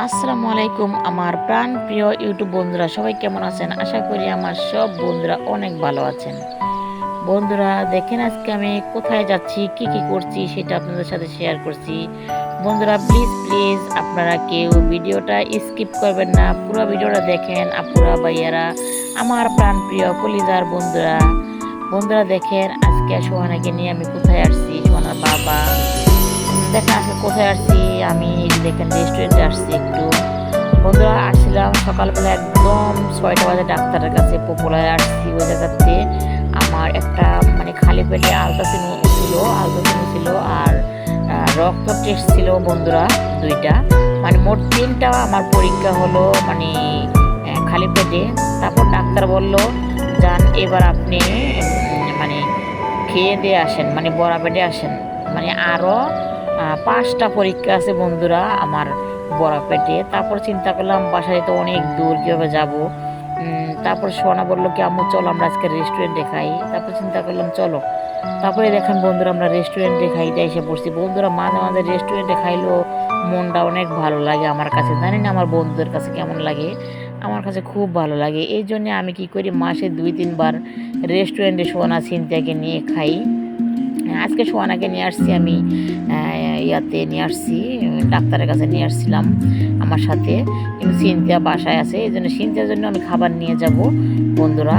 আসসালামু আলাইকুম আমার প্রাণ প্রিয় ইউটিউব বন্ধুরা, সবাই কেমন আছেন? আশা করি আমার সব বন্ধুরা অনেক ভালো আছেন। বন্ধুরা, দেখেন আজকে আমি কোথায় যাচ্ছি, কি কি করছি সেটা আপনাদের সাথে শেয়ার করছি। বন্ধুরা প্লিজ প্লিজ আপনারা কেউ ভিডিওটা স্কিপ করবেন না, পুরো ভিডিওটা দেখেন আপুরা, ভাইয়ারা, আমার প্রাণ প্রিয় কলিজার বন্ধুরা। বন্ধুরা, দেখেন আজকে সোহানাকে নিয়ে আমি কোথায় আসছি, সোহানার বাবা। দেখেন আজকে কোথায় আসছি, আমি দেখেন রেস্টুরেন্টে আসছি একটু। বন্ধুরা, আসছিলাম সকালবেলা একদম ছয়টা বাজে ডাক্তারের কাছে পপুলার আসছি ওই জায়গাতে। আমার একটা মানে খালি পেটে আলট্রাসিন ছিল আলট্রাসিন ছিল আর রক্ত টেস্ট ছিল বন্ধুরা দুইটা। মানে মোট তিনটা আমার পরীক্ষা হলো মানে খালি পেটে। তারপর ডাক্তার বলল, যান, এবার আপনি মানে খেয়ে দিয়ে আসেন মানে বড়া পেটে আসেন। মানে আরও পাঁচটা পরীক্ষা আছে বন্ধুরা আমার বড়া পেটে। তারপর চিন্তা করলাম, বাসায় তো অনেক দূর, কীভাবে যাব? তারপর সোনা বলল কি, আম্মু, চলো আমরা আজকে রেস্টুরেন্টে খাই তারপর চিন্তা করলাম, চলো। তারপরে দেখেন বন্ধুরা, আমরা রেস্টুরেন্টে খাইতে এসে পড়ছি। বন্ধুরা, মাঝে মাঝে রেস্টুরেন্টে খাইলেও মনটা অনেক ভালো লাগে আমার কাছে। জানি না আমার বন্ধুদের কাছে কেমন লাগে, আমার কাছে খুব ভালো লাগে। এই জন্য আমি কি করি, মাসে দুই, তিনবার রেস্টুরেন্টে সোনা চিন্তাকে নিয়ে খাই। আজকে সোয়ানাকে নিয়ে আসছি আমি ইয়াতে নিয়ে আসছি, ডাক্তারের কাছে নিয়ে আসছিলাম আমার সাথে। কিন্তু সিনথিয়া বাসায় আছে, এই জন্য সিনথিয়ার জন্য আমি খাবার নিয়ে যাব, বন্ধুরা।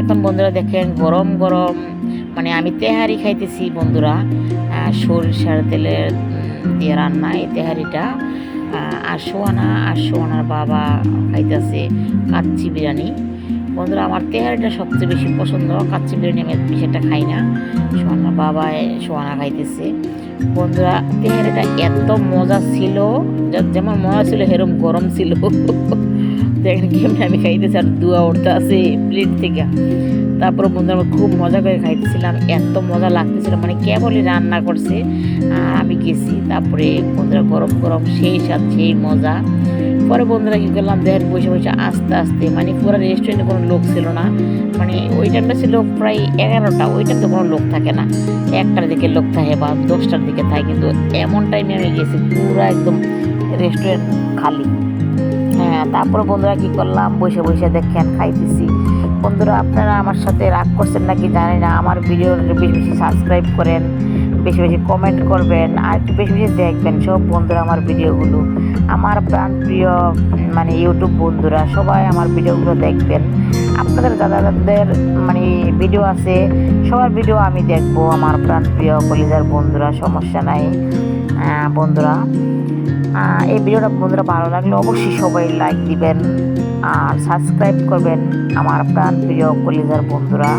এখন বন্ধুরা দেখেন, গরম গরম মানে আমি তেহারি খাইতেছি বন্ধুরা সরিষার তেলের দিয়ে রান্না এই তেহারিটা। আর সোয়ানা আর সোয়ানার বাবা খাইতেছে কাচ্চি বিরিয়ানি। বন্ধুরা, আমার তেহারিটা সবচেয়ে বেশি পছন্দ। কাচ্চি বিরিয়ানি আমি বেশি একটা খাই না। সোহানা বাবা সোহানা খাইতেছে। বন্ধুরা তেহারিটা এত মজা ছিল যেমন মজা ছিল, সেরকম গরম ছিল। দেখেন কেমনি আমি খাইতেছি আর দুয়া উঠতে আছে প্লেট থেকে। তারপরে বন্ধুরা আমরা খুব মজা করে খাইতেছিলাম। এত মজা লাগতেছিল মানে কেবলই রান্না করছে আমি গেছি। তারপরে বন্ধুরা, গরম গরম, সেই স্বাদ, সেই মজা। পরে বন্ধুরা কী করলাম, দেখ বসে বসে আস্তে আস্তে মানে পুরো রেস্টুরেন্টে কোনো লোক ছিল না। মানে ওই টাইমটা ছিল প্রায় এগারোটা, ওই তো কোনো লোক থাকে না। একটার দিকে লোক থাকে বা দশটার দিকে থাকে, কিন্তু এমন টাইমে আমি গেছি, পুরো একদম রেস্টুরেন্ট খালি। হ্যাঁ তারপরে বন্ধুরা কি করলাম, বসে বসে দেখেন খাইতেছি। বন্ধুরা, আপনারা আমার সাথে রাগ করছেন নাকি জানি না, আমার ভিডিও বেশি বেশি সাবস্ক্রাইব করেন, বেশি বেশি কমেন্ট করবেন, আর একটু বেশি বেশি দেখবেন সব বন্ধুরা আমার ভিডিওগুলো। আমার প্রাণ প্রিয় মানে ইউটিউব বন্ধুরা, সবাই আমার ভিডিওগুলো দেখবেন। আপনাদের দাদা দাদাদের মানে ভিডিও আছে, সবার ভিডিও আমি দেখব, আমার প্রাণ প্রিয় কলিজার বন্ধুরা, সমস্যা নাই। বন্ধুরা এই ভিডিওটা বন্ধুরা ভালো লাগলে অবশ্যই সবাই লাইক দিবেন। আর সাবস্ক্রাইব করবেন আমার প্রাণ প্রিয় কলিজার বন্ধুরা।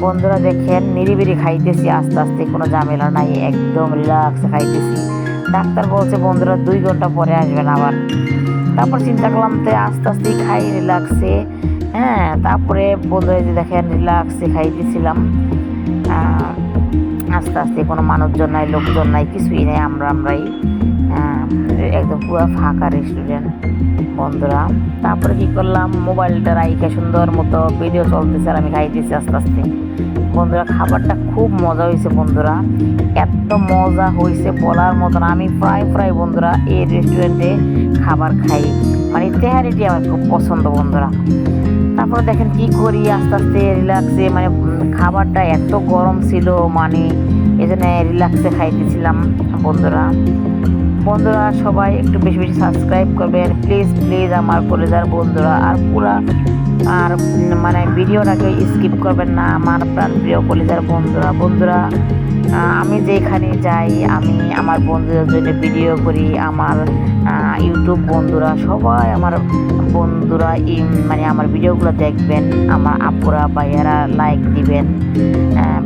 বন্ধুরা দেখেন নিরিবিরি খাইতেছি, আস্তে আস্তে কোনো ঝামেলা নাই, একদম রিল্যাক্সে খাইতেছি। ডাক্তার বলছে, বন্ধুরা, দুই ঘণ্টা পরে আসবেন আবার। তারপর চিন্তা করলাম তো আস্তে আস্তে খাই রিল্যাক্সে হ্যাঁ তারপরে বন্ধুরা যে দেখেন রিল্যাক্সে খাইতেছিলাম। আস্তে আস্তে কোনো মানুষজন নাই, লোকজন নাই, কিছুই নেই, আমরা আমরাই। একদম পুরো ফাঁকা রেস্টুরেন্ট বন্ধুরা। তারপরে কি করলাম? মোবাইলটা রাইখে সুন্দর মতো ভিডিও চলতেছে আর আমি খাইতেছি আস্তে আস্তে। বন্ধুরা, খাবারটা খুব মজা হয়েছে বন্ধুরা। এত মজা হয়েছে বলার মতন আমি প্রায় প্রায়, বন্ধুরা, এই রেস্টুরেন্টে খাবার খাই। মানে তেহারিটি আমার খুব পছন্দ, বন্ধুরা। তারপরে দেখেন কি করি? আস্তে আস্তে রিল্যাক্সে মানে খাবারটা এত গরম ছিল মানে এই জন্য রিল্যাক্সে খাইতেছিলাম, বন্ধুরা। বন্ধুরা, সবাই একটু বেশি বেশি সাবস্ক্রাইব করবেন প্লিজ প্লিজ আমার কলেজার বন্ধুরা, আর পুরা, আর মানে ভিডিওটাকে স্কিপ করবেন না আমার প্রাণ প্রিয় কলেজার বন্ধুরা। বন্ধুরা আমি যেখানে যাই, আমি আমার বন্ধুদের জন্য ভিডিও করি, আমার ইউটিউব বন্ধুরা, সবাই আমার বন্ধুরা মানে আমার ভিডিওগুলো দেখবেন, আমার আপুরা, ভাইয়ারা লাইক দিবেন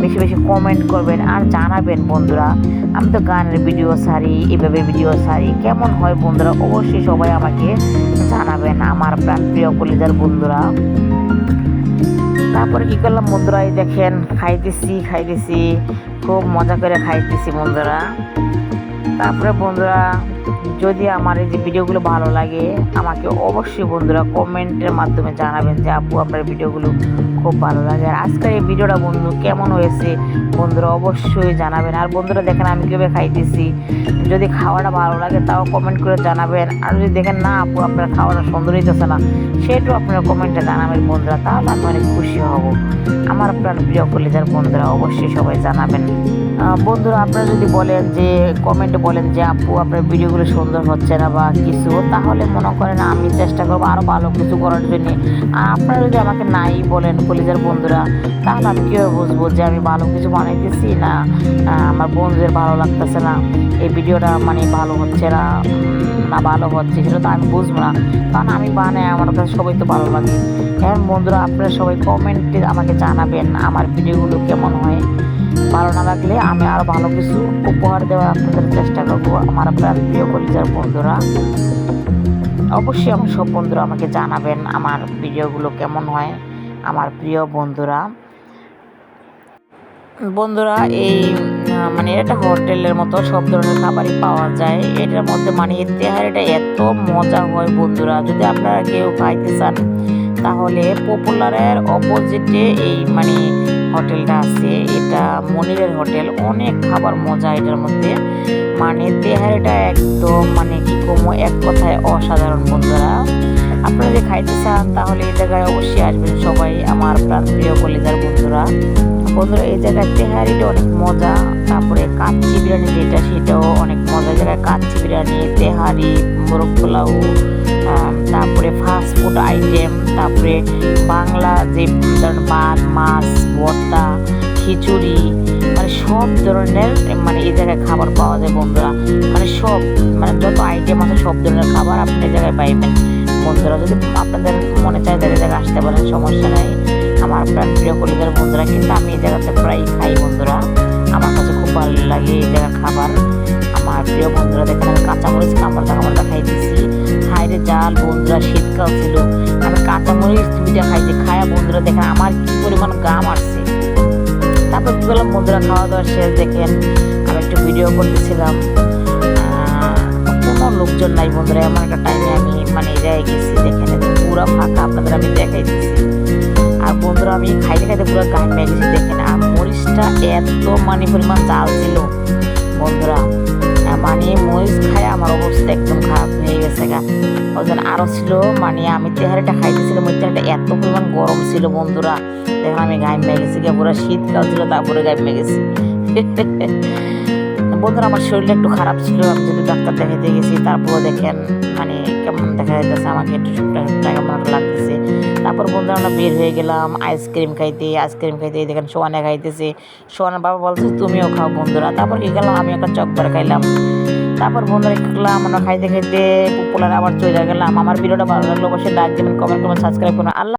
বেশি বেশি কমেন্ট করবেন, আর জানাবেন বন্ধুরা, আমি তো গানের ভিডিও সারি এভাবে ভিডিও সারি কেমন হয় বন্ধুরা? অবশ্যই সবাই আমাকে জানাবেন আমার প্রাণ প্রিয় কলিজার বন্ধুরা। তারপরে কী করলাম বন্ধুরা? এই দেখেন, খাইতেছি খাইতেছি। খুব মজা করে খাইতেছি বন্ধুরা। তারপরে বন্ধুরা যদি আমার এই যে ভিডিওগুলো ভালো লাগে, আমাকে অবশ্যই বন্ধুরা কমেন্টের মাধ্যমে জানাবেন যে আপু, আপনার ভিডিওগুলো খুব ভালো লাগে। আর আজকের এই ভিডিওটা বন্ধু কেমন হয়েছে, বন্ধুরা অবশ্যই জানাবেন। আর বন্ধুরা দেখেন আমি কীভাবে খাইতেছি। যদি খাওয়াটা ভালো লাগে তাও কমেন্ট করে জানাবেন। আর যদি দেখেন না আপু, আপনার খাওয়াটা সুন্দর হইতেছে না, সেটাও আপনারা কমেন্টে জানাবেন বন্ধুরা, তাহলে আমি অনেক খুশি হব। আমার আপনার প্রিয় কলেজার বন্ধুরা, অবশ্যই সবাই জানাবেন। বন্ধুরা আপনারা যদি বলেন যে, কমেন্টে বলেন যে, আপু, আপনার ভিডিওগুলো সুন্দর হচ্ছে না বা কিছু, তাহলে মনে করেন আমি চেষ্টা করব আরও ভালো কিছু করার জন্য। আর আপনারা যদি আমাকে নাই বলেন কলেজের বন্ধুরা, তাহলে আমি কীভাবে বুঝব যে আমি ভালো কিছু বানাইতেছি না আমার বন্ধুদের ভালো লাগতেছে না, এই ভিডিওটা মানে ভালো হচ্ছে না না ভালো হচ্ছে সেটা তো আমি বুঝব না। কারণ আমি বানাই, আমার কাছে সবাই তো ভালো লাগে। হ্যাঁ বন্ধুরা, আপনারা সবাই কমেন্টে আমাকে জানাবেন আমার ভিডিওগুলো কেমন হয়। ভালো না লাগলে আমি আরও ভালো কিছু উপহার দেওয়ার আপনাদের চেষ্টা করব, আমার আপনার প্রিয় কলিজার বন্ধুরা, অবশ্যই আমার সব বন্ধুরা আমাকে জানাবেন আমার ভিডিওগুলো কেমন হয়, আমার প্রিয় বন্ধুরা। বন্ধুরা, এই মানে এটা হোটেলের মতো, সব ধরনের খাবারই পাওয়া যায়। এটার মধ্যে মানে তেহারিটা এত মজা হয় বন্ধুরা, যদি আপনারা কেউ খাইতে চান, তাহলে পপুলারের অপোজিটে এই মানে হোটেলটা আছে, এটা মনিরের হোটেল, অনেক খাবার মজা এটার মধ্যে। মানে তেহারিটা একদম মানে কি কমো, এক কথায় অসাধারণ বন্ধুরা। আপনারা যদি খাইতে চান, তাহলে এই জায়গায় অবশ্যই আসবেন সবাই, আমার প্রাণ প্রিয় কলেজার বন্ধুরা। বন্ধুরা, এই জায়গায় তেহারিটা অনেক মজা, তারপরে কাচ্চি বিরিয়ানি যেটা, সেটাও অনেক মজা। এই জায়গায় কাচ্চি বিরিয়ানি, তেহারি, মোরগ পোলাও তারপরে ফাস্ট ফুড আইটেম তারপরে বাংলা যে ভাত, মাছ, ভর্তা, খিচুড়ি মানে সব ধরনের মানে এই জায়গায় খাবার পাওয়া যায় বন্ধুরা। মানে সব মানে যত আইটেম আছে সব ধরনের খাবার আপনি এই জায়গায় পাইবেন। বন্ধুরা, যদি আপনাদের মনে চায় তাহলে জায়গায় আসতে পারেন, সমস্যা নেই। আমার প্রাণ প্রিয় কলিজার বন্ধুরা, কিন্তু আমি এই জায়গাতে প্রায় খাই বন্ধুরা। আমার কাছে খুব ভালো লাগে এই জায়গার খাবার। আমার প্রিয় বন্ধুরা, দেখেন আমি কাঁচামরিচ কামড়টা কামড়টা খাইতেছি। হাইরে জাল বন্ধুরা, শীতকাল ছিল। আমি কাঁচামরিচ দুইটা খাইছি খায়া, বন্ধুরা, দেখেন আমার কি পরিমাণ গাম আসছে। তারপর কি করলাম, বন্ধুরা খাওয়া দাওয়া শেষ, দেখেন, আমি একটু ভিডিও করতেছিলাম। কোনো লোকজন নাই, বন্ধুরা, এমন একটা টাইমে আমি মানে জায়গায় গেছি, দেখেন পুরো ফাঁকা, আপনাদের আমি দেখাই দিচ্ছি আর বন্ধুরা, আমি খাইতে খাইতে পুরো গান মেয়ে গেছি, দেখেন, আর মরিচটা এত মানে পরিমাণ চাল ছিল, বন্ধুরা। মানে মরিচ খায়, আমার অবস্থা একদম খারাপ হয়ে গেছে গা। ওজন আরও ছিল মানে আমি তেহারিটা খাইতেছিলাম, ওই তেহারিটা এত পরিমাণ গরম ছিল বন্ধুরা। দেখেন আমি গায়ে গেছি গিয়ে, পুরো শীতকাল ছিল, তারপরে গায়ে গেছি। বন্ধুরা, আমার শরীরটা একটু খারাপ ছিল, আমি যদি ডাক্তার দেখাতে গেছি তারপরে দেখেন মানে কেমন দেখা যাইতেছে আমাকে, একটু কেমন লাগতেছে। তারপর বন্ধুরা আমরা বের হয়ে গেলাম আইসক্রিম খাইতে আইসক্রিম খাইতে দেখেন সোয়ানে খাইতেছে। সোয়ানের বাবা বলছে, তুমিও খাও বন্ধুরা। তারপর কি গেলাম, আমি একটা চকবার খাইলাম। তারপর বন্ধুরা খেলাম আমরা খাইতে খাইতে পপুলার আবার চলে গেলাম। আমার ভিডিওটা ভালো লাগল অবশ্যই লাইক দেবেন কমেন্ট করবেন সাবস্ক্রাইব করুন আল্লাহ